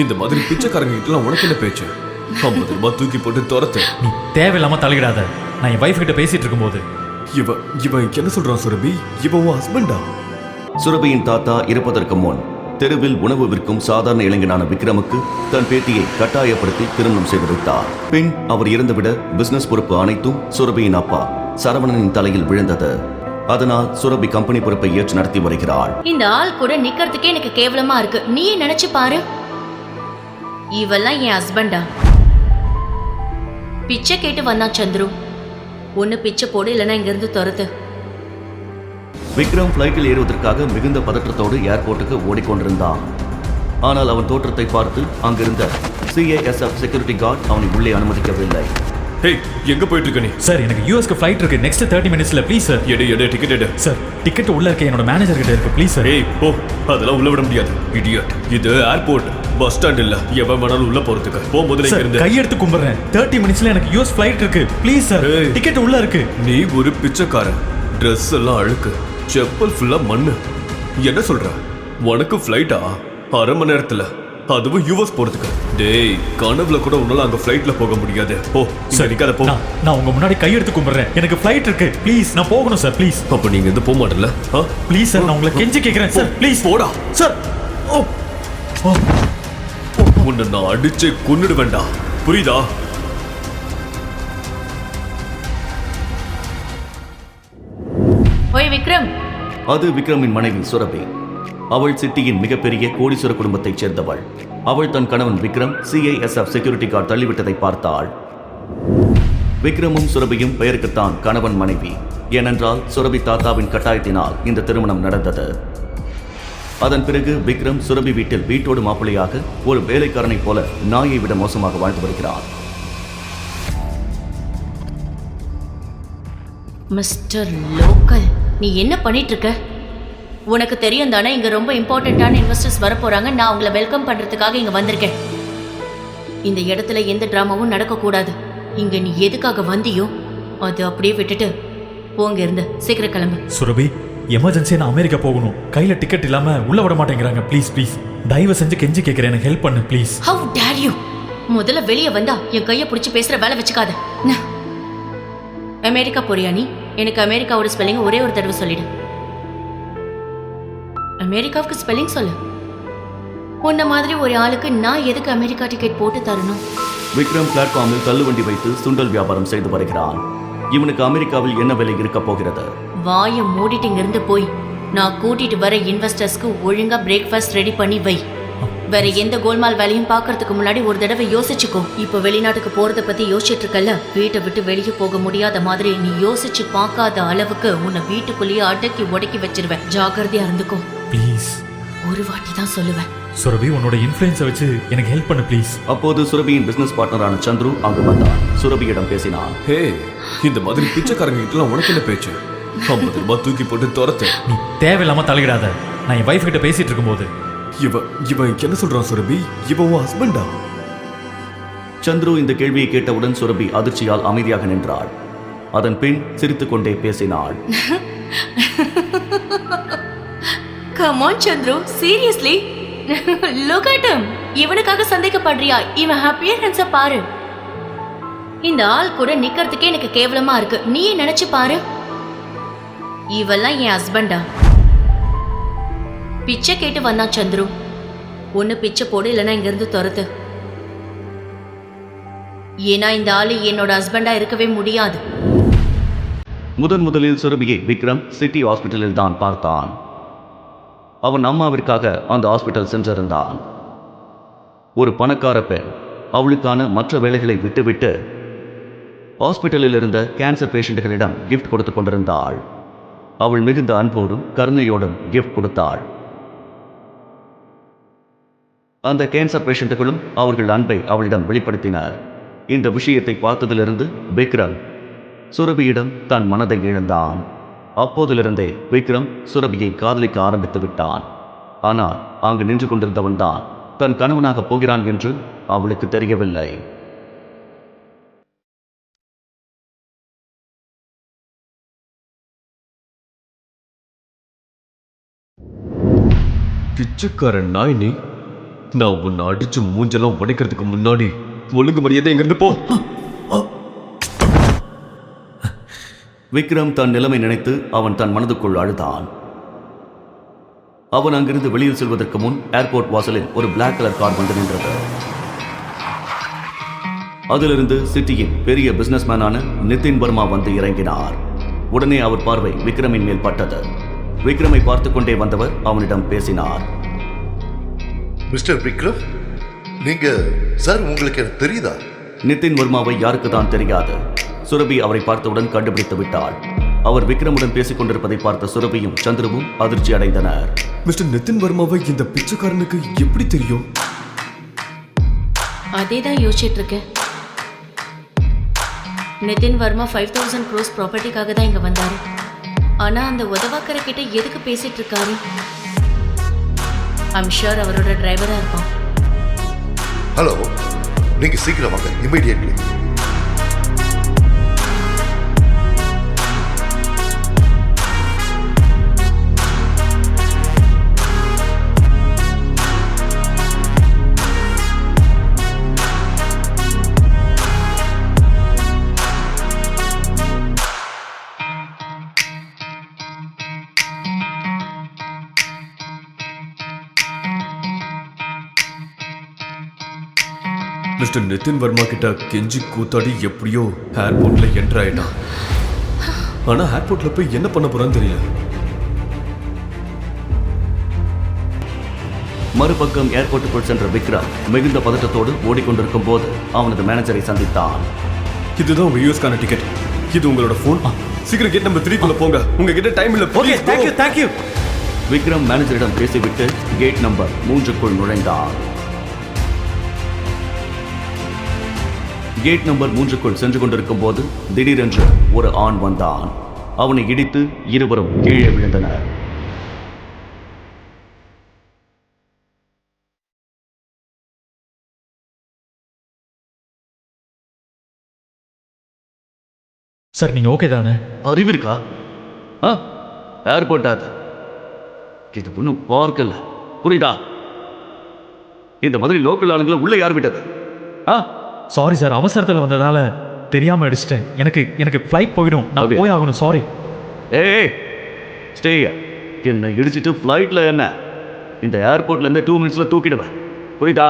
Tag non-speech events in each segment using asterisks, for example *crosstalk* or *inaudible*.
இந்த மாதிரி பிச்சைக்காரங்க கிட்டலாம் உனக்கு என்ன பேச்சு? ஐம்பது ரூபாய் தூக்கி போட்டு துரத்து. நீ தேவையில்லாம தலையிடாத. நான் என் வைஃப் கிட்ட பேசிட்டு இருக்கும்போது. இவன் இவன் என்ன சொல்றான் சுரபி? இவன் உன் ஹஸ்பண்டா சுரபியின் தாத்தா இருப்பதற்கு முன் தெருவில் உணவு விற்கும் சாதாரண இளைஞனான விக்ரமுக்கு தன் பேத்தியை கட்டாயப்படுத்தி திருமணம் செய்து வைத்தார். பின் அவர் இறந்துவிட பிசினஸ் பொறுப்பு அனைத்தும் சுரபியின் அப்பா சரவணனின் தலையில் விழுந்தது. அதனால் சுரபி கம்பெனி பொறுப்பை ஏற்று நடத்தி வருகிறாள். இந்த ஆள் கூட நிக்கிறதுக்கே எனக்கு கேவலமா இருக்கு. நீயே நினைச்சு பாரு. இவெல்லாம் என் ஹஸ்பண்டா பிச்சை கேட்டு வந்தான் சந்துரு. ஒண்ணு பிச்சை போடு இல்லைன்னா இங்க இருந்து துரத்து. விக்ரம் பிளைட்டில் ஏறுவதற்காக மிகுந்த பதற்றத்தோடு ஏர்போர்ட்டுக்கு ஓடிக்கொண்டிருந்தான். ஆனால் அவன் தோற்றத்தை பார்த்து அங்கிருந்த சிஏஎஸ்எஃப் செக்யூரிட்டி கார்டு அவனை உள்ளே அனுமதிக்கவில்லை. ஹேய் எங்க போயிட்டு இருக்க நீ? சார் எனக்கு யூஎஸ்க்கு ஃப்ளைட் இருக்கு. நெக்ஸ்ட் தேர்ட்டி மினிட்ஸ்ல ப்ளீஸ் சார் எடு எடு டிக்கெட் எடு. சார் டிக்கெட் உள்ள இருக்க. என்னோட மேனேஜர் கிட்ட இருக்கு. ப்ளீஸ் சார் ஏய் போ. அதெல்லாம் உள்ள விட முடியாது. இடியட் இது ஏர்போர்ட் பஸ் ஸ்டாண்ட் இல்ல. எவன் வேணாலும் உள்ள போறதுக்கு. போ முதல்ல இங்க சார் இருந்து கையெடுத்து கும்பிடுறேன். தேர்ட்டி மினிட்ஸ்ல எனக்கு யூஎஸ் ஃப்ளைட் இருக்கு. Please sir. டிக்கெட் உள்ள இருக்கு. நீ ஒரு பிச்சைக்காரன். Dress எல்லாம் அழுக்கு. செப்பல் ஃபுல்லா மண்ணு. என்ன சொல்ற? உனக்கு ஃப்ளைட்டா அரை மணி நேரத்துல. அதுவும் யூஎஸ் போறதுக்கு. டேய் கனவுல கூட உன்னால அங்க ஃப்ளைட்ல போக முடியாது. போ சரி நிக்காத போ. நான் உங்க முன்னாடி கையெடுத்து கும்பிடுறேன். எனக்கு ஃப்ளைட் இருக்கு. ப்ளீஸ் நான் போகணும் சார் ப்ளீஸ் அப்ப நீங்க எந்த போக மாட்டல ப்ளீஸ் சார் நான் உங்களை கெஞ்சி கேக்குறேன். சார் ப்ளீஸ் போடா. சார் ஓ ஓ. உன்னை நான் அடிச்சே கொன்னுடு வேண்டாம் புரியுதா? ஓய் விக்ரம். அது விக்ரமின் மனைவி சுரபி. அவள் சிட்டியின் மிகப்பெரிய கோடீஸ்வர குடும்பத்தைச் சேர்ந்தவள். அவள் தன் கணவன் விக்ரம் சிஐஎஸ்எஃப் செக்யூரிட்டி கார்டு தள்ளிவிட்டதை பார்த்தாள். விக்ரமும் சுரபியும் பெயருக்குத்தான் கணவன் மனைவி. ஏனென்றால் சுரபி தாத்தாவின் கட்டாயத்தினால் இந்த திருமணம் நடந்தது. அதன் பிறகு விக்ரம் சுரபி வீட்டில் வீட்டோடு மாப்பிள்ளையாக ஒரு வேலைக்காரனைப் போல நாயை விட மோசமாக வாழ்ந்து வருகிறார். மிஸ்டர் லோக்கல் நீ என்ன பண்ணிட்டு இருக்க உனக்கு தெரியும் தானே இங்க ரொம்ப இம்பார்ட்டண்ட்டான இன்வெஸ்டர்ஸ் வர போறாங்க நான் அவங்கள வெல்கம் பண்றதுக்காக இங்க வந்திருக்கேன். இந்த இடத்துல எந்த டிராமாவும் நடக்கக்கூடாது. இங்க நீ எதுக்காக வந்தியோ அது அப்படியே விட்டுட்டு போங்க இருந்து சீக்கிரம் கிளம்பு. சுரபி எமர்ஜென்சியா நான் அமெரிக்கா போகணும். கையில டிக்கெட் இல்லாம உள்ள விட மாட்டேங்கிறாங்க. ப்ளீஸ் ப்ளீஸ் தயவு செஞ்சு கெஞ்சி கேக்குறேன். எனக்கு ஹெல்ப் பண்ணு ப்ளீஸ் ஹவு டேர் யூ முதல்ல வெளியே வந்தா என் கையை பிடிச்சி பேசுற வேலை வச்சுக்காத. அமெரிக்கா போறியா நீ? எனக்கு அமெரிக்காவோட ஸ்பெல்லிங் ஒரே ஒரு தடவை சொல்லிடு. அமெரிக்காவுக்கு ஸ்பெல்லிங் சொல்லு. உன்ன மாதிரி ஒரு ஆளுக்கு நான் எதுக்கு அமெரிக்கா டிக்கெட் போட்டு தரணும்? விக்ரம் பிளாட்ஃபார்மில் தள்ளுவண்டி வைத்து சுண்டல் வியாபாரம் செய்து வருகிறான். இவனுக்கு அமெரிக்காவில் என்ன விலை இருக்கப் போகிறது? வாயை மூடிட்டு இங்கிருந்து போய். நான் கூட்டிட்டு வர இன்வெஸ்டர்ஸ்க்கு ஒழுங்கா பிரேக்ஃபாஸ்ட் ரெடி பண்ணி வை. வேற எந்த கோல்மால் வேலையும் பார்க்கறதுக்கு முன்னாடி ஒரு தடவை யோசிச்சுக்கோ. இப்போ வெளிநாட்டுக்கு போறத பத்தி யோசிச்சுட்டு இருக்கல்ல வீட்டை விட்டு வெளியே போக முடியாத மாதிரி நீ யோசிச்சு பார்க்காத அளவுக்கு உன்னை வீட்டுக்குள்ளேயே அடக்கி உடக்கி வச்சிருவேன். ஜாக்கிரதையா இருந்துக்கோ. ப்ளீஸ் ஒரு வாட்டி தான் சொல்லுவேன். சுரபி உன்னோட இன்ஃப்ளூயன்ஸை வச்சு எனக்கு ஹெல்ப் பண்ணு ப்ளீஸ் அப்போது சுரபியின் பிசினஸ் பார்ட்னரான சந்துரு அங்கு வந்தான். சுரபியிடம் பேசினான். ஹே இந்த மாதிரி பிச்சைக்காரங்க கிட்டலாம் உனக்கு என்ன பேச்சு? ஐம்பது ரூபாய் தூக்கி போட்டு துரத்து. நீ தேவையில்லாம தலையிடாத. நான் என் வைஃப் கிட்ட பேசிட்டு இருக்கும்போது. இவன் இவன் என்ன சொல்றான் சுரபி? இவன் உன் ஹஸ்பண்டா சந்துரு இந்த கேள்வியை கேட்டவுடன் சுரபி அதிர்ச்சியால் அமைதியாக நின்றாள். அதன் பின் சிரித்துக்கொண்டே பேசினாள். *laughs* Come on Chandru seriously look at him. இவனுக்காக சந்தேகப்படுறியா? இவன் ஹாப்பியரன்ஸ பாரு. இந்த ஆள் கூட நிக்கிறதுக்கே எனக்கு கேவலமா இருக்கு. நீயே நினைச்சு பாரு. இவெல்லாம் என் ஹஸ்பண்டா பிச்சை கேட்டு வந்தான் சந்துரு. ஒன்று பிச்சை போடு இல்லைன்னா இங்கேருந்து துரத்து. ஏன்னா இந்த ஆள் என்னோட ஹஸ்பண்டா இருக்கவே முடியாது. முதன் முதலில் சுரபியை விக்ரம் சிட்டி ஹாஸ்பிட்டலில் தான் பார்த்தான். அவன் அம்மாவிற்காக அந்த ஹாஸ்பிட்டல் சென்றிருந்தான். ஒரு பணக்கார பெண் அவளுக்கான மற்ற வேலைகளை விட்டுவிட்டு ஹாஸ்பிட்டலில் இருந்த கேன்சர் பேஷண்ட்டுகளிடம் கிஃப்ட் கொடுத்து கொண்டிருந்தாள். அவள் மிகுந்த அன்போடும் கருணையோடும் கிஃப்ட் கொடுத்தாள். அந்த கேன்சர் பேஷண்ட்டுகளும் அவர்கள் அன்பை அவளிடம் வெளிப்படுத்தினர். இந்த விஷயத்தை பார்த்ததிலிருந்து விக்ரம் சுரபியிடம் தன் மனதை இழந்தான். அப்போதிலிருந்தே விக்ரம் சுரபியை காதலிக்க ஆரம்பித்து விட்டான். ஆனால் அங்கு நின்று கொண்டிருந்தவன்தான் தன் கணவனாக போகிறான் என்று அவளுக்கு தெரியவில்லை. பிச்சைக்காரன் நாய் நீ நான் உன்னை அடிச்சு மூஞ்செல்லாம் உடைக்கிறதுக்கு முன்னாடி ஒழுங்கு மரியாதை எங்கிருந்து போ. விக்ரம் தன் நிலைமை நினைத்து அவன் தன் மனதுக்குள் அழுதான். அவன் அங்கிருந்து வெளியில் செல்வதற்கு முன் ஏர்போர்ட் வாசலில் ஒரு பிளாக் கலர் கார் வந்து நின்றது. அதிலிருந்து சிட்டியின் பெரிய பிசினஸ்மேனான நிதின் வர்மா வந்து இறங்கினார். உடனே அவர் பார்வை விக்ரமின் மேல் பட்டது. விக்ரமை பார்த்து கொண்டே வந்தவர் அவனிடம் பேசினார். மிஸ்டர் விக்ரம் நீங்க சார் உங்களுக்கு எனக்கு தெரியுதா? நிதின் வர்மாவை யாருக்கு தான் தெரியாது. சுரபி அவரை பார்த்தவுடன் கண்டுபிடித்து விட்டாள். அவர் விக்ரமுடன் பேசிக் கொண்டிருப்பதை பார்த்த சுரபியும் சந்திரவும் அதிர்ச்சி அடைந்தனர். மிஸ்டர் நிதின் வர்மாவை இந்த பிச்சைக்காரனுக்கு எப்படி தெரியும்? அதே தான் யோசிச்சுட்டு இருக்கேன் நிதின் வர்மா ஃபைவ் தௌசண்ட் க்ரோஸ் ப்ராப்பர்ட்டிக்காக தான் இங்க வந்தாரு. ஆனா அந்த உதவாக்கரை கிட்ட எதுக்கு பேசிட்டு இருக்காரு? ஐம் ஷூர் அவரோட டிரைவரா இருப்பான். ஹலோ நீங்க சீக்கிரம் வாங்க இமீடியட்லி மிஸ்டர் நிதின் வர்மா கிட்ட கெஞ்சி கூத்தாடி எப்படியோ ஏர்போர்ட்ல என்டர் ஆயிட்டான். ஆனா ஏர்போர்ட்ல போய் என்ன பண்ண போறான்னு தெரியல. மறுபக்கம் ஏர்போர்ட்டுக்குள் சென்ற விக்ரம் மிகுந்த பதட்டத்தோடு ஓடிக்கொண்டிருக்கும் போது அவனது மேனேஜரை சந்தித்தான். இதுதான் உங்க யூஎஸ்கான டிக்கெட் இது உங்களோட ஃபோன் சீக்கிரம் கேட் நம்பர் த்ரீக்குள்ள போங்க. உங்ககிட்ட டைம் இல்ல. Okay. Thank you thank you Vikram மேனேஜரிடம் பேசிவிட்டு கேட் நம்பர் மூன்றுக்குள் நுழைந்தான். கேட் நம்பர் மூன்றுக்குள் சென்று கொண்டிருக்கும் போது திடீரென்று ஒரு ஆண் வந்தான். அவனை இடித்து இருவரும் கீழே விழுந்தனர். சார் நீங்க ஓகே தானே? அறிவிருக்கா ஆ ஏர்போர்ட் அது. இது ஒன்றும் பார்க்கல. புரியுதா? இந்த மாதிரி லோக்கல் ஆளுங்களை உள்ள யார் விட்டது? ஆ? சாரி சார் அவசரத்தில் வந்ததால தெரியாம அடிச்சிட்டேன். எனக்கு எனக்கு ஃப்ளைட் போயிடும். நான்? போய் ஆகணும் சாரி ஏய் ஸ்டே என்னை இடிச்சிட்டு ஃப்ளைட்டில் என்ன? இந்த ஏர்போர்ட்லேருந்து டூ மினிட்ஸில் தூக்கிடுவேன் புரியுதா?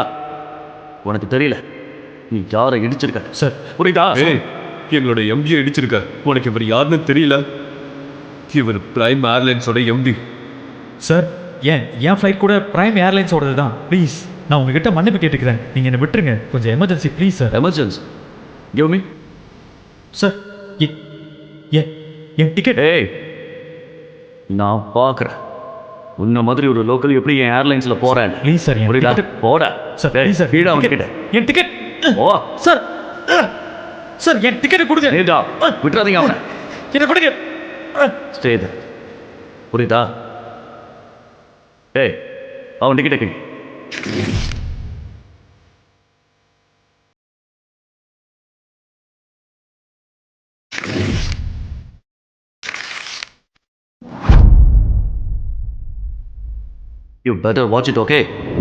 உனக்கு தெரியல. நீ யாரை இடிச்சிருக்க? சார் புரியுதா? ஏய் எங்களோட எம்டி அடிச்சிருக்க உனக்கு இவர் யாருன்னு தெரியல. இவர் பிரைம் ஏர்லைன்ஸோட எம்டி சார் ஏன் என் ஃப்ளைட் கூட பிரைம் ஏர்லைன்ஸோடது தான் ப்ளீஸ் நான் உங்ககிட்ட மன்னிப்பு கேட்டுக்கிறேன். நீங்கள் என்னை விட்டுருங்க. கொஞ்சம் emergency please sir emergency give me sir எ- என் டிக்கெட் ஏய் நான் பார்க்குறேன். உன்ன மாதிரி ஒரு லோக்கல் எப்படி என் ஏர்லைன்ஸில் போகிறேன் Please sir, என் ticket- போட. சார் ப்ளீஸ் சார் ticket- கிட்ட என் டிக்கெட் ஓ சார் சார் என் டிக்கெட்டை கொடுங்க. நீடா விட்டுறாதீங்க அவனை. என்ன கொடுங்க. ஸ்டே புரியுதா? ஏய் அவன் டிக்கெட்டை கி You better watch it, okay?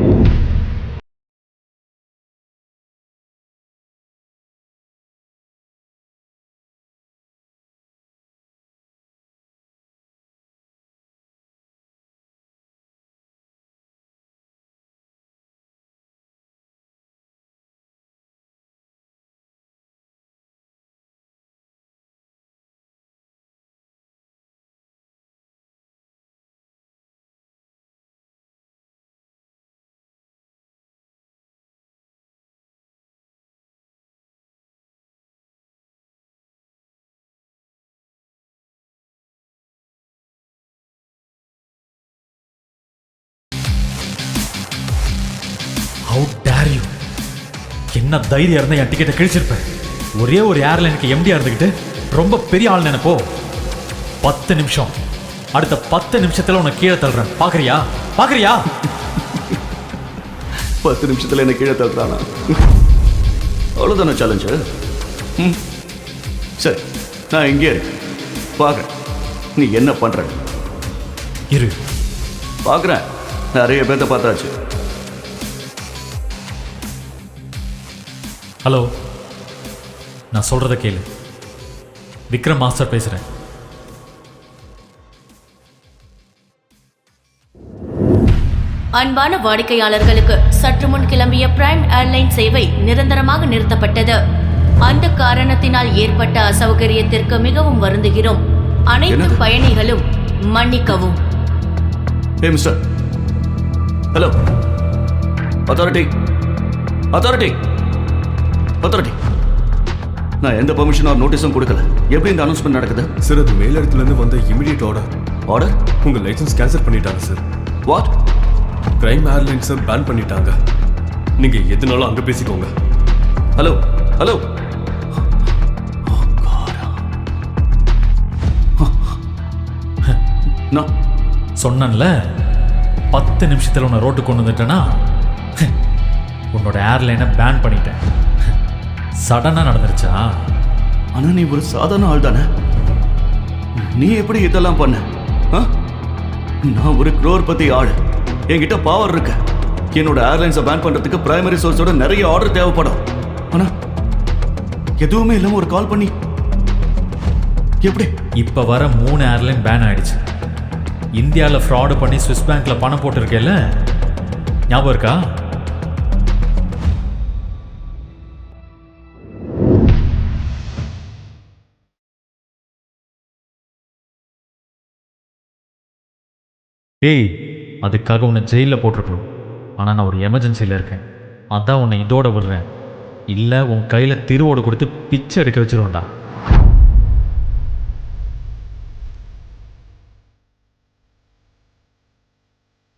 என்ன தைரியம் இருந்தால் என் டிக்கெட்டை கிழிச்சிருப்பேன். ஒரே ஒரு ஏர்லைனுக்கு எம்டியாக இருந்துக்கிட்டு ரொம்ப பெரிய ஆள் நினைப்போ. பத்து நிமிஷம். அடுத்த பத்து நிமிஷத்தில் உன்னை கீழே தள்ளுறேன். பார்க்குறியா பார்க்குறியா பத்து நிமிஷத்தில் என்ன கீழே தள்ளுறானா? அவ்வளோதானே சேலஞ்சு ம். சரி நான் இங்கே இருக்கேன். பார்க்குறேன் நீ என்ன பண்ணுற இரு. பார்க்குறேன் நிறைய பேர்த்த பார்த்தாச்சு. ஹலோ நான் சொல்கிறத கேளு. விக்ரம் மாஸ்டர் பேசுகிறேன் அன்பான வாடிக்கையாளர்களுக்கு சற்று முன் கிளம்பிய பிரைம் ஏர்லைன் சேவை நிரந்தரமாக நிறுத்தப்பட்டது. அந்த காரணத்தினால் ஏற்பட்ட அசௌகரியத்திற்கு மிகவும் வருந்துகிறோம். அனைத்து? பயணிகளும் மன்னிக்கவும். ஹலோ அத்தாரிட்டி அத்தாரிட்டி அத்தாரிட்டி நான் எந்த பர்மிஷன் ஆர் நோட்டீஸும் கொடுக்கல. எப்படி இந்த அனௌன்ஸ்மெண்ட் நடக்குது? சார் அது மேலிடத்துல இருந்து வந்த இமிடியேட் ஆர்டர் ஆர்டர் உங்க லைசன்ஸ் கேன்சல் பண்ணிட்டாங்க சார் வாட் பிரைம் ஏர்லைன்ஸை பேன் பண்ணிட்டாங்க. நீங்க எதுனாலும் அங்க பேசிக்கோங்க. ஹலோ ஹலோ நான் சொன்னேன்ல பத்து நிமிஷத்தில் உன்னை ரோட்டு கொண்டு வந்துட்டேன்னா உன்னோட ஏர்லைனை பேன் பண்ணிட்டேன். சடனாக நடந்துருச்சா? ஆனா நீ ஒரு சாதாரண ஆள் தானே? நீ எப்படி இதெல்லாம் பண்ண? நான் ஒரு பத்தி ஆள். என்கிட்ட பவர் இருக்கு. என்னோட ஏர்லைன்ஸை பேன் பண்றதுக்கு பிரைமரி சோர்ஸோட நிறைய ஆர்டர் தேவைப்படும். ஆனா எதுவுமே இல்லாம ஒரு கால் பண்ணி. எப்படி? இப்போ வர மூணு ஏர்லைன் பேன் ஆயிடுச்சு. இந்தியாவில் ஃப்ராடு பண்ணி ஸ்விஸ் பேங்க்ல பணம் போட்டிருக்கேல்ல? ஞாபகம் இருக்கா? ஏய் அதுக்காக உன்னை ஜெயிலில் போட்டிருக்கணும். ஆனால் நான் ஒரு எமர்ஜென்சியில் இருக்கேன். அதான் உன்னை இதோட விடுறேன். இல்லை உன் கையில் திருவோடு கொடுத்து பிச்சை எடுக்க வச்சிருவேன்டா.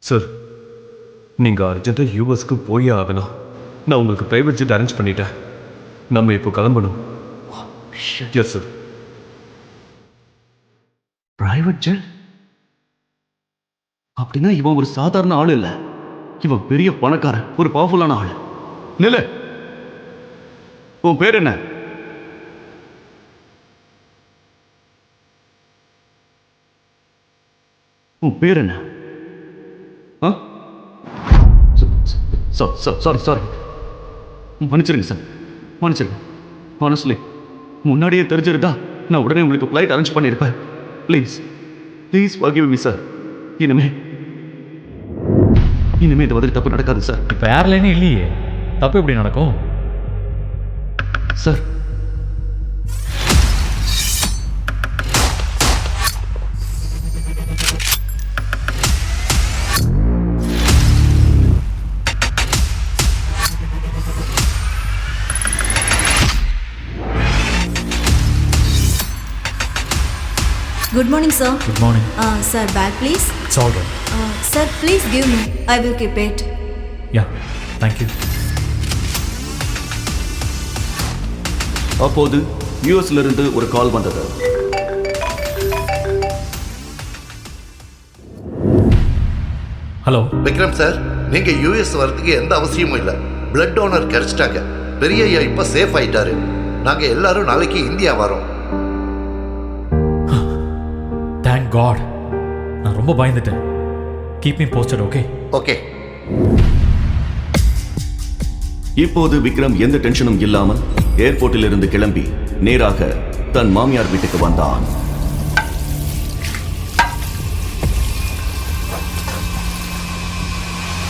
சார் நீங்க அர்ஜென்ட்டா யூஎஸ்க்கு போயே ஆகணும். நான் உங்களுக்கு பிரைவேட் ஜெட் அரேஞ்ச் பண்ணிட்டேன். நம்ம இப்போ கிளம்பணும். எஸ் சார் பிரைவேட் ஜெட் அப்படின்னா இவன் ஒரு சாதாரண ஆள் இல்ல. இவன் பெரிய பணக்காரன் ஒரு பவர்ஃபுல்லான ஆள். நில உன் பேர் என்ன? உன் பேர் என்ன? ஆ? சாரி சாரி மன்னிச்சிருங்க சார் மன்னிச்சிருங்க. honestly முன்னாடியே தெரிஞ்சிருந்தா நான் உடனே உங்களுக்கு ஃப்ளைட் அரேஞ்ச் பண்ணியிருப்பேன். ப்ளீஸ் ப்ளீஸ் forgive சார் இனிமே. இனிமே இந்த மாதிரி தப்பு நடக்காது சார் இப்போ ஏர்லைனே இல்லையே. தப்பு எப்படி நடக்கும்? Sir Good morning, sir. Good morning sir, bag, please. It's all right sir, please give me. I will keep it. Yeah thank you அப்போது யூஎஸ்ல இருந்து ஒரு கால் வந்தது. ஹலோ விக்ரம் சார் நீங்க யூஎஸ் வரதுக்கு எந்த அவசியமும் இல்லை. பிளட் டோனர் கிடைச்சிட்டாங்க பெரிய ஐயா இப்ப சேஃப் ஆயிட்டாரு. நாங்க எல்லாரும் நாளைக்கு இந்தியா வரோம். தேங்க் காட் நான் ரொம்ப பயந்துட்டேன். Keep me posted okay okay இப்போது விக்ரம் எந்த டென்ஷனும் இல்லாமல் ஏர்போர்ட்டில் இருந்து கிளம்பி நேராக தன் மாமியார் வீட்டுக்கு வந்தான்.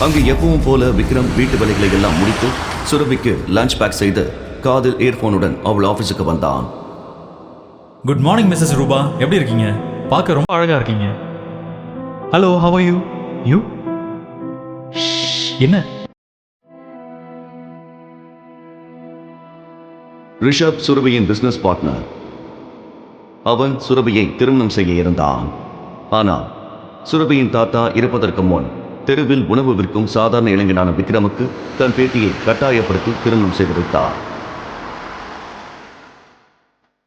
அங்கு எப்பவும் போல விக்ரம் வீட்டு வேலைகளை எல்லாம் முடித்து சுரபிக்கு லஞ்ச் பேக் செய்து காதில் இயர்போனுடன் அவள் ஆபீஸுக்கு வந்தான். குட் மார்னிங் மிஸ்ஸஸ் ரூபா. எப்படி இருக்கீங்க? பார்க்க ரொம்ப அழகா இருக்கீங்க. ஹலோ ஹவ் யூ யூ என்ன? ரிஷப் சுரபியின் பிசினஸ் பார்ட்னர் அவன் சுரபியை திருமணம் செய்ய இருந்தான். ஆனால் சுரபியின் தாத்தா இறப்பதற்கு முன் தெருவில் உணவு விற்கும் சாதாரண இளைஞனான விக்ரமுக்கு தன் பேட்டியை கட்டாயப்படுத்தி திருமணம் செய்து வைத்தார்.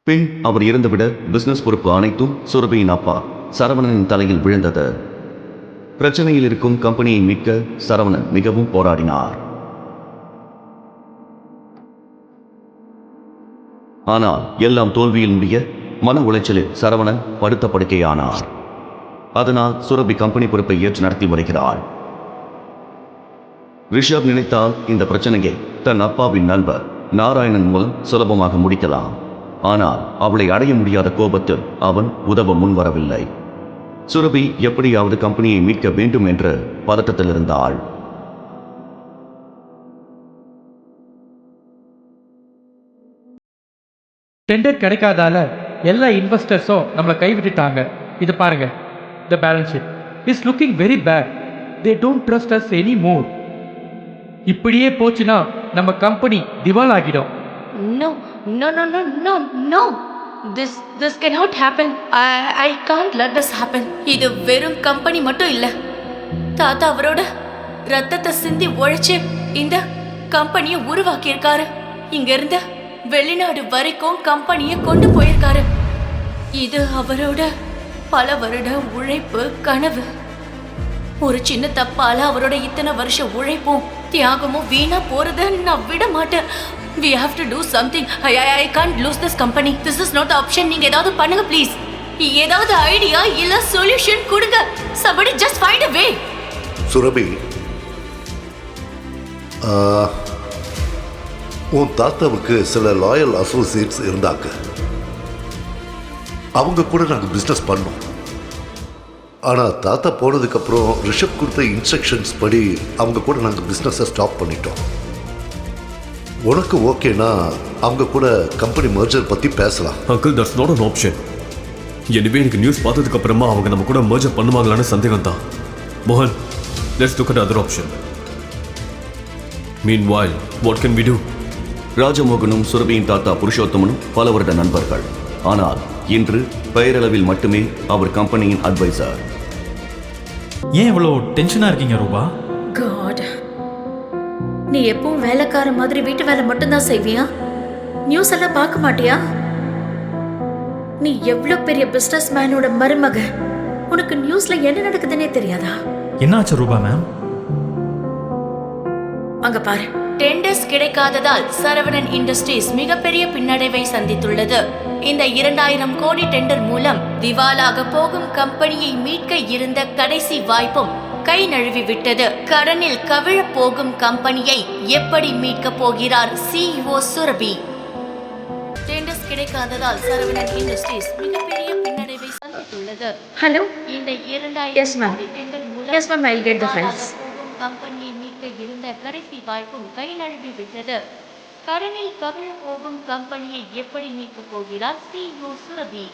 பின் அவர் இறந்துவிட பிசினஸ் பொறுப்பு அனைத்தும் சுரபியின் அப்பா சரவணனின் தலையில் விழுந்தது. பிரச்சனையில் இருக்கும் கம்பெனியை மீட்க சரவணன் மிகவும் போராடினார். ஆனால் எல்லாம் தோல்வியில் முடிய மன உளைச்சலில் சரவணன் படுத்த படுக்கையானார் அதனால் சுரபி கம்பெனி பொறுப்பை ஏற்று நடத்தி வருகிறாள். ரிஷப் நினைத்தால் இந்த பிரச்சனையை தன் அப்பாவின் நண்பர் நாராயணன் மூலம் சுலபமாக முடிக்கலாம். ஆனால் அவளை அடைய முடியாத கோபத்தில் அவன் உதவ முன்வரவில்லை. சுரபி எப்படியாவது கம்பெனியை மீட்க வேண்டும் என்ற பதட்டத்தில் இருந்தாள் டெண்டர் கிடைக்காதால எல்லா இன்வெஸ்டர்ஸும் நம்மளை கைவிட்டுட்டாங்க. இது பாருங்க the balance sheet is looking very bad they don't trust us any more இப்படியே போச்சுன்னா நம்ம கம்பெனி திவால் ஆகிடும் No, no, no, no, no, this this can not happen I I can't let this happen. இது வெறும் கம்பெனி மட்டும் இல்லை. தாத்தா அவரோட ரத்தத்தை சிந்தி உழைச்சு இந்த கம்பெனியை உருவாக்கியிருக்காரு. இங்க இருந்து வெளிநாடு வரைக்கும் கம்பெனியை கொண்டு போயிருக்காரு. இது அவரோட பல வருட உழைப்பு கனவு. ஒரு சின்ன தப்பால அவரோட இத்தனை வருஷம் உழைப்பும் தியாகமும் வீணா போறத நான் விட மாட்டேன். We have to do something I I I can't lose this company this is not option நீங்க ஏதாவது பண்ணுங்க ப்ளீஸ் ஏதாவது ஐடியா இல்ல சொல்யூஷன் கொடுங்க. Somebody just find a way Surabhi உன் தாத்தாவுக்கு சில லாயல் அசோசியேட்ஸ் இருந்தாங்க. அவங்க கூட நாங்கள் பிஸ்னஸ் பண்ணோம். ஆனால் தாத்தா போனதுக்கப்புறம் ரிஷப் கொடுத்த இன்ஸ்ட்ரக்ஷன்ஸ் படி அவங்க கூட நாங்கள் பிஸ்னஸை ஸ்டாப் பண்ணிட்டோம். உனக்கு ஓகேனா அவங்க கூட கம்பெனி மர்ஜர் பற்றி பேசலாம். Uncle that's not an option எனவே எனக்கு நியூஸ் பார்த்ததுக்கு அப்புறமா அவங்க நம்ம கூட மர்ஜர் பண்ணுவாங்களான்னு சந்தேகம் தான் மோகன் let's look at other option meanwhile what can we do ராஜமோகனும் சுரபியின் தாத்தா புருஷோத்தமனும் பல வருட நண்பர்கள். ஆனால் இன்று பெயரளவில் மட்டுமே அவர் கம்பெனியின் அட்வைசர் ஏன் இவ்வளோ டென்ஷனாக இருக்கீங்க ரூபா? காட் நீ எப்பவும் வேலைக்கார மாதிரி வீட்டு வேலை மட்டும்தான் செய்வியா? நியூஸ் எல்லாம் பார்க்க மாட்டியா? நீ எவ்வளவு பெரிய பிசினஸ் மேனோட மருமக. உனக்கு நியூஸ்ல என்ன நடக்குதுன்னே தெரியாதா? என்னாச்சு ரூபா மேம் அங்க பாரு. டெண்டர்ஸ் கிடைக்காததால் சரவணன் இண்டஸ்ட்ரீஸ் மிகப்பெரிய பின்னடைவை சந்தித்துள்ளது. இந்த இரண்டாயிரம் கோடி டெண்டர் மூலம் திவாலாக போகும் கம்பெனியை மீட்க இருந்த கடைசி வாய்ப்பும் கை நழுவி விட்டது கடனில் கவிழ போகும் கம்பெனியை எப்படி மீட்க போகிறார் சிஇஓ சுரபி? டெண்டர்ஸ் கிடைக்காததால் சரவணன் இண்டஸ்ட்ரீஸ் மிகப்பெரிய பின்னடைவை சந்தித்துள்ளது. Hello? இந்த இரண்டாயிரம் Yes, ma'am, I'll get மீட்க இருந்த கடைசி வாய்ப்பும் கை நழுவி விட்டது. கடனில் கவிழ போகும் கம்பெனியை எப்படி மீட்கப் போகிறார் சிஇஓ சுரபி.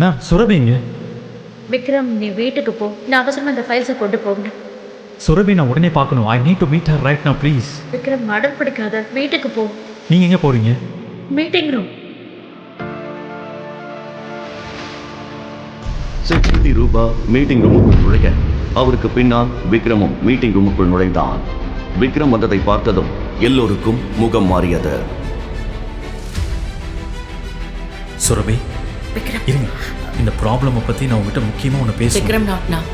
மேம் சுரபிங்க விக்ரம் நீ வீட்டுக்கு போ. நான் அவசரமா இந்த ஃபைல்ஸை கொண்டு போகணும். சுரபி நான் உடனே பார்க்கணும். I need to meet her right now please Vikram அடம் பிடிக்காத. வீட்டுக்கு போ. நீங்கள் எங்கே போகிறீங்க meeting room security Rupa meeting ரூமுக்குள் நுழைய அவருக்கு பின்னால் விக்ரமும் மீட்டிங் ரூமுக்குள் நுழைந்தான். விக்ரம் வந்ததை பார்த்ததும் எல்லோருக்கும் முகம் மாறியது. சுரபி விக்ரம். இருங்க. இந்த ப்ராப்ளமை பற்றி நான் உங்ககிட்ட முக்கியமாக ஒன்று பேசுகிறேன் விக்ரம் நாட்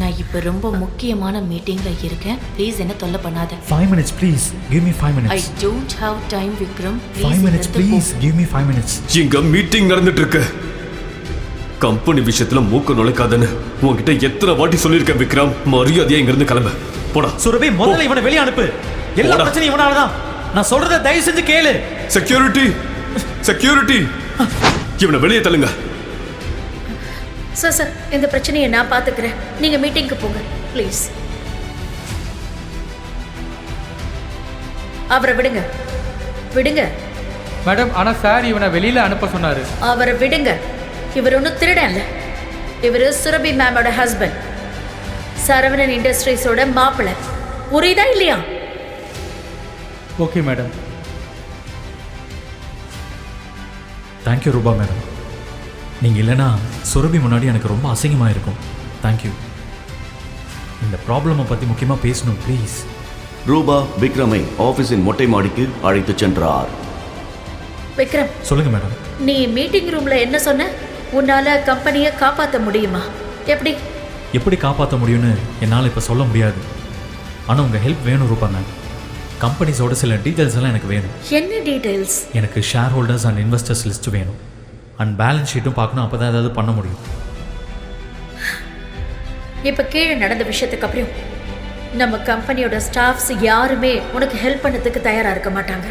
நான் இப்போ ரொம்ப முக்கியமான மீட்டிங்ல இருக்கேன். ப்ளீஸ் என்ன தொல்லை பண்ணாத. Five minutes please give me five I minutes don't have time Vikram. Five minutes please give me five minutes இங்க மீட்டிங் நடந்துட்டு இருக்கு. கம்பெனி விஷயத்துல மூக்க நுழைக்காதன்னு உன்கிட்ட எத்தனை வாட்டி சொல்லியிருக்கேன் விக்ரம். மரியாதையா இங்க இருந்து கிளம்ப. போடா. சுரபி முதல்ல இவனை வெளியே அனுப்பு. எல்லா. பிரச்சனையும் இவனால தான் நான் சொல்றத தயவு செஞ்சு கேளு. செக்யூரிட்டி செக்யூரிட்டி இவனை வெளியே தள்ளுங்க. சார் சார் இந்த பிரச்சனையை நான் பார்த்துக்கிறேன். நீங்க மீட்டிங்க்கு போங்க ப்ளீஸ் அவரை விடுங்க. விடுங்க. மேடம் ஆனா சார் இவனை வெளியில அனுப்ப சொன்னாரு. அவரை விடுங்க. இவர் ஒன்றும் திருடன்ல இவர் சுரபி மேமோட ஹஸ்பண்ட் சரவணன் இண்டஸ்ட்ரீஸோட மாப்பிள்ளை. புரியுதா இல்லையா? Okay madam thank you Rupa madam நீங்கள் இல்லைன்னா சுரபி முன்னாடி எனக்கு ரொம்ப அசிங்கமாக இருக்கும் தேங்க்யூ இந்த ப்ராப்ளமை பற்றி முக்கியமாக பேசணும் ப்ளீஸ் ரூபா விக்ரமை ஆபீஸின் மொட்டை மாடிக்கு அழைத்துச் சென்றார். விக்ரம். சொல்லுங்கள் மேடம் நீ மீட்டிங் ரூம்ல என்ன சொன்ன? உன்னால கம்பெனியை காப்பாற்ற முடியுமா? எப்படி? எப்படி காப்பாற்ற முடியும்னு என்னால் இப்போ சொல்ல முடியாது. ஆனால் உங்கள் ஹெல்ப் வேணும் ரூபா மேம் கம்பெனிஸோட சில டீட்டெயில்ஸ் எல்லாம் எனக்கு வேணும். என்ன டீடைல்ஸ் எனக்கு share holders and investors list வேணும். அண்ட் பேலன்ஸ் ஷீட்டும் பார்க்கணும் அப்போ தான் ஏதாவது பண்ண முடியும். இப்போ கீழே நடந்த விஷயத்துக்கு அப்புறம் நம்ம கம்பெனியோட ஸ்டாஃப்ஸ் யாருமே உனக்கு ஹெல்ப் பண்ணதுக்கு தயாரா இருக்க மாட்டாங்க.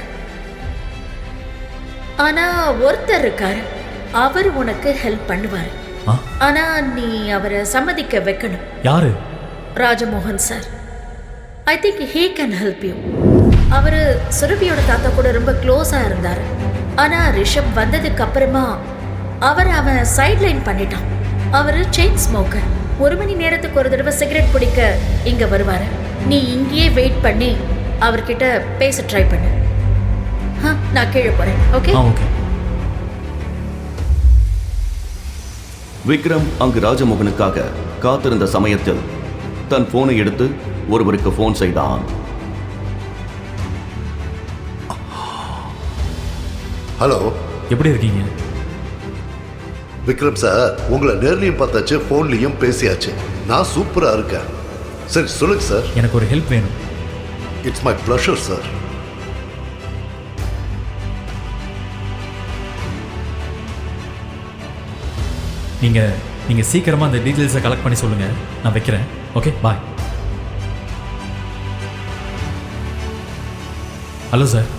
ஆனா ஒருத்தர் இருக்காரு. அவர் உனக்கு ஹெல்ப் பண்ணுவார். ஆனா நீ அவரை சம்மதிக்க வைக்கணும். யாரு? Rajamohan sir I think he can help you அவர் சுரபியோட தாத்தா கூட ரொம்ப க்ளோஸாக இருந்தார். ஆனால் ரிஷப் வந்ததுக்கு அப்புறமா அவர் அவன் சைட்லைன் பண்ணிட்டான். அவர் செயின் ஸ்மோக்கர் ஒரு மணி நேரத்துக்கு ஒரு தடவை சிகரெட் பிடிக்க இங்கே வருவார். நீ இங்கேயே வெயிட் பண்ணி அவர்கிட்ட பேச ட்ரை பண்ணு. நான் கீழே போகிறேன் ஓகே ஓகே விக்ரம் அங்கு ராஜமோகனுக்காக காத்திருந்த சமயத்தில் தன் போனை எடுத்து ஒருவருக்கு ஃபோன் செய்தான். ஹலோ எப்படி இருக்கீங்க? விக்ரம் சார் உங்களை நேர்லையும் பார்த்தாச்சு ஃபோன்லேயும் பேசியாச்சு. நான் சூப்பராக இருக்கேன். சரி சொல்லுங்க சார் எனக்கு ஒரு ஹெல்ப் வேணும். இட்ஸ் மை ப்ளஷர் சார் நீங்கள் நீங்கள் சீக்கிரமாக அந்த டீட்டெயில்ஸை கலெக்ட் பண்ணி சொல்லுங்கள் நான் வைக்கிறேன். Okay bye hello sir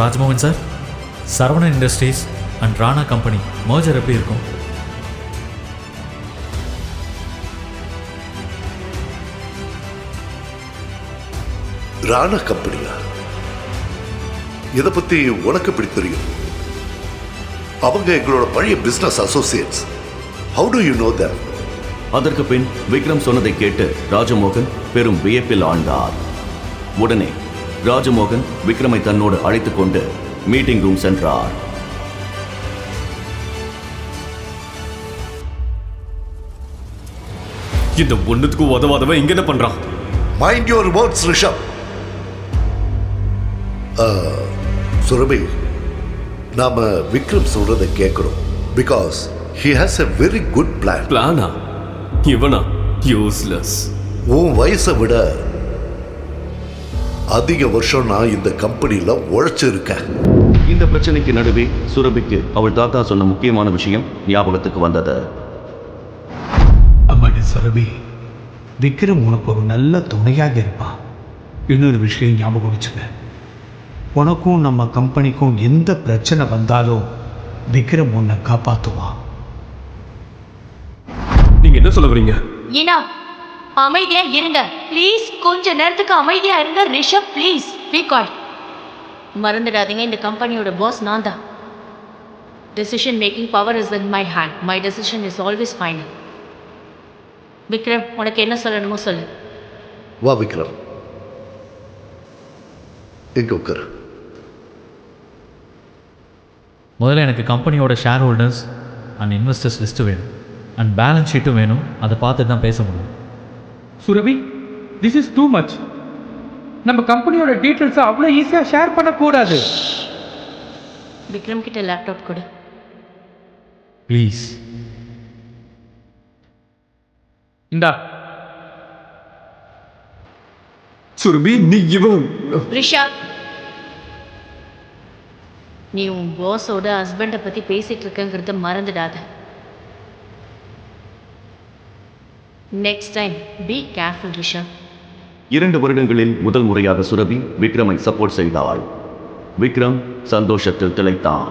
Rajmohan sir Saravanan industries and Rana company merger எப்படி இருக்கும்? ராணா கம்பெனியா இதை பற்றி உனக்கு எப்படி தெரியும்? அவங்க எங்களோட பழைய business associates how do you know them அதற்கு பின் விக்ரம் சொன்னதை கேட்டு ராஜமோகன் பெரும் வியப்பில் ஆழ்ந்தார். உடனே ராஜமோகன் விக்ரமை தன்னோடு அழைத்துக் கொண்டு மீட்டிங் ரூம் சென்றார். இந்த ஒண்ணுத்துக்கு உதவாதவன் இங்க என்ன பண்றான்? Mind your words Rishabh Surabhi நாம விக்ரம் சொல்றதை கேட்குறோம் because he has a very good plan பிளானா இவனா? யூஸ்லெஸ் உன் வயசை விட அதிக வருஷம் நான் இந்த கம்பெனியில் உழைச்சிருக்கேன். இந்த பிரச்சனைக்கு நடுவே சுரபிக்கு அவள் தாத்தா சொன்ன முக்கியமான விஷயம் ஞாபகத்துக்கு வந்தது. அம்மாடி சுரபி விக்ரம் உனக்கு ஒரு நல்ல துணையாக இருப்பான். இன்னொரு விஷயம் ஞாபகம் வச்சுக்க. உனக்கும் நம்ம கம்பெனிக்கும் எந்த பிரச்சனை வந்தாலும் விக்ரம் உன்னை காப்பாற்றுவான் நீங்க என்ன சொல்ல வரீங்க? ஈனா அமைதியா இருங்க. ப்ளீஸ் கொஞ்ச நேரத்துக்கு அமைதியா இருங்க. ரிஷப் ப்ளீஸ் பி காய் மறந்துடாதீங்க இந்த கம்பெனியோட பாஸ் நான் தான். Decision making power is in my hand my decision is always final Vikram உனக்கு என்ன சொல்லணுமோ சொல்லு. வா விக்ரம். எங்க உட்காரு. முதல்ல எனக்கு கம்பெனியோட share holders and investors list வேணும் அண்ட் பேலன்ஸ் ஷீட்டும் வேணும். அதை பார்த்து தான் பேச முடியும். Surabhi this is too much நம்ம கம்பெனியோட டீட்டெயில்ஸை அவ்வளோ ஈஸியாக ஷேர் பண்ணக்கூடாது. விக்ரம் கிட்ட லேப்டாப் கொடு. ப்ளீஸ் இந்தா. சுரபி நீ இவன். ரிஷப் நீ உன் பாஸோட ஹஸ்பண்டை பற்றி பேசிகிட்டு இருக்கங்கிறத மறந்துடாத. Next time be careful Rishabh இரண்டு வருடங்களில் முதல் முறையாக சுரபி விக்ரமை சப்போர்ட் செய்தாள். விக்ரம் சந்தோஷத்தில் திளைத்தான்.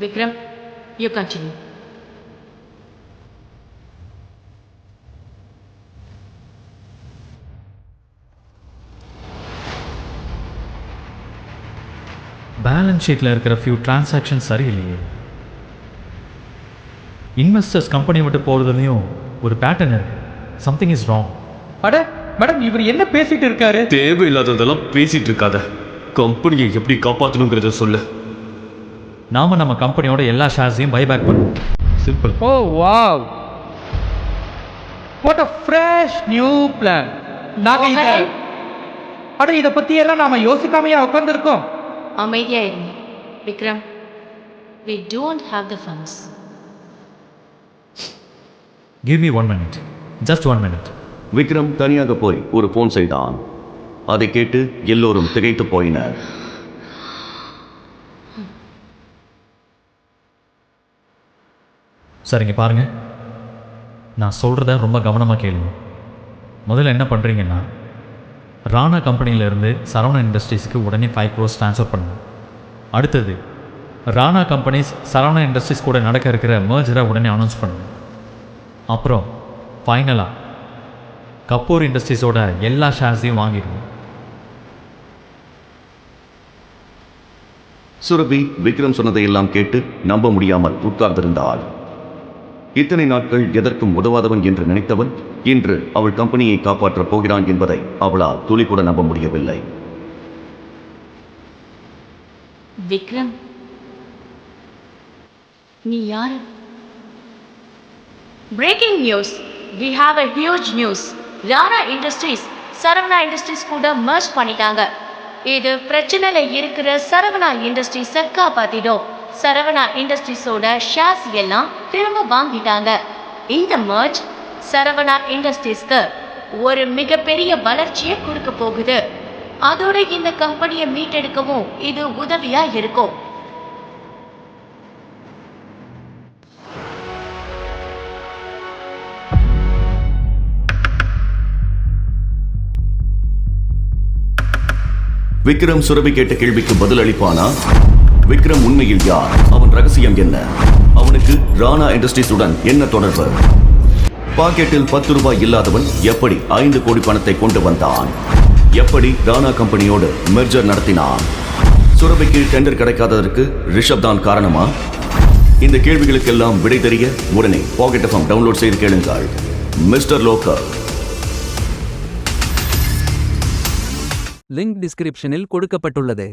விக்ரம் யூ கண்டினியூ பேலன்ஸ் ஷீட்டில் இருக்கிற ஃபியூ டிரான்சாக்ஷன் சரியில்லையே. இன்வெஸ்டர்ஸ் கம்பெனி விட்டு போகிறதுலையும் ஒரு பேட்டர்ன் இருக்கு. சம்திங் இஸ் ராங் அட மேடம் இவர் என்ன பேசிட்டு இருக்காரு? தேவையில்லாததெல்லாம் பேசிட்டு இருக்காத. கம்பெனியை எப்படி காப்பாற்றணுங்கிறத சொல்லு. நாம நம்ம கம்பெனியோட எல்லா ஷேர்ஸையும் பைபேக் பண்ணுவோம். Simple oh wow what a fresh new plan நாங்கள் இதை அட இதை பற்றி எல்லாம் நாம யோசிக்காமையா உட்காந்துருக்கோம் அமைதியாக இருங்க Vikram. We don't have the funds give me one minute just one minute Vikram தனியாக போய் ஒரு ஃபோன் செய்தான். அதை கேட்டு எல்லோரும் திகைத்து போயினர். சரிங்க பாருங்க. நான் சொல்கிறத ரொம்ப கவனமாக கேளுங்க. முதல்ல என்ன பண்ணுறீங்கன்னா ராணா கம்பெனியிலேருந்து சரவணா இண்டஸ்ட்ரீஸ்க்கு உடனே ஃபைவ் க்ரோஸ் ட்ரான்ஸ்ஃபர் பண்ணுங்க அடுத்தது ராணா கம்பெனிஸ் சரவணா இண்டஸ்ட்ரீஸ் கூட நடக்க இருக்கிற மேர்ஜரை உடனே அனௌன்ஸ் பண்ணும் அப்புறம் ஃபைனலாக கப்பூர் இண்டஸ்ட்ரீஸோட எல்லா ஷேர்ஸையும் வாங்கிடுவோம் சுரபி விக்ரம் சொன்னதையெல்லாம் கேட்டு நம்ப முடியாமல் உட்கார்ந்திருந்தாள். இத்தனை நாட்கள் எதற்கும் உதவாதவன் என்று நினைத்தவன் இன்று அவள் கம்பெனியை காப்பாற்றப் போகிறான் என்பதை அவளால் துளி கூட நம்ப முடியவில்லை. விக்ரம் நீ யாரு? Breaking news we have a huge news Rana industries Saravana industries கூட மர்ஜ் பண்ணிட்டாங்க. இது பிரச்சனையில இருக்கிற சரவணா இண்டஸ்ட்ரீஸை காப்பாத்திடும். சரவணா இண்டஸ்ட்ரீஸோட ஷேர்ஸ் எல்லாம் திரும்ப வாங்கிட்டாங்க. இந்த மர்ஜ் சரவணா இண்டஸ்ட்ரீஸ்க்கு ஒரு மிகப்பெரிய வளர்ச்சியை கொடுக்க போகுது. அதோட இந்த கம்பெனியை மீட்டெடுக்கவும் இது உதவியா இருக்கும். விக்ரம் சுரபி கேட்ட கேள்விக்கு பதில் அளிப்பானா விக்ரம் உண்மையில் யார்? அவன் ரகசியம் என்ன? அவனுக்கு ராணா இண்டஸ்ட்ரீஸுடன் என்ன தொடர்பு? பாக்கெட்டில் பத்து ரூபாய் இல்லாதவன் எப்படி ஐந்து கோடி பணத்தை கொண்டு வந்தான்? எப்படி ராணா கம்பெனியோடு மெர்ஜர் நடத்தினான்? சுரபிக்கு டெண்டர் கிடைக்காததற்கு ரிஷப் தான் காரணமா? இந்த கேள்விகளுக்கெல்லாம் விடை தெரிய உடனே பாக்கெட் எஃப்எம் டவுன்லோட் செய்து கேளுங்கள். Mister locker. லிங்க் டிஸ்கிரிப்ஷனில் கொடுக்கப்பட்டுள்ளது.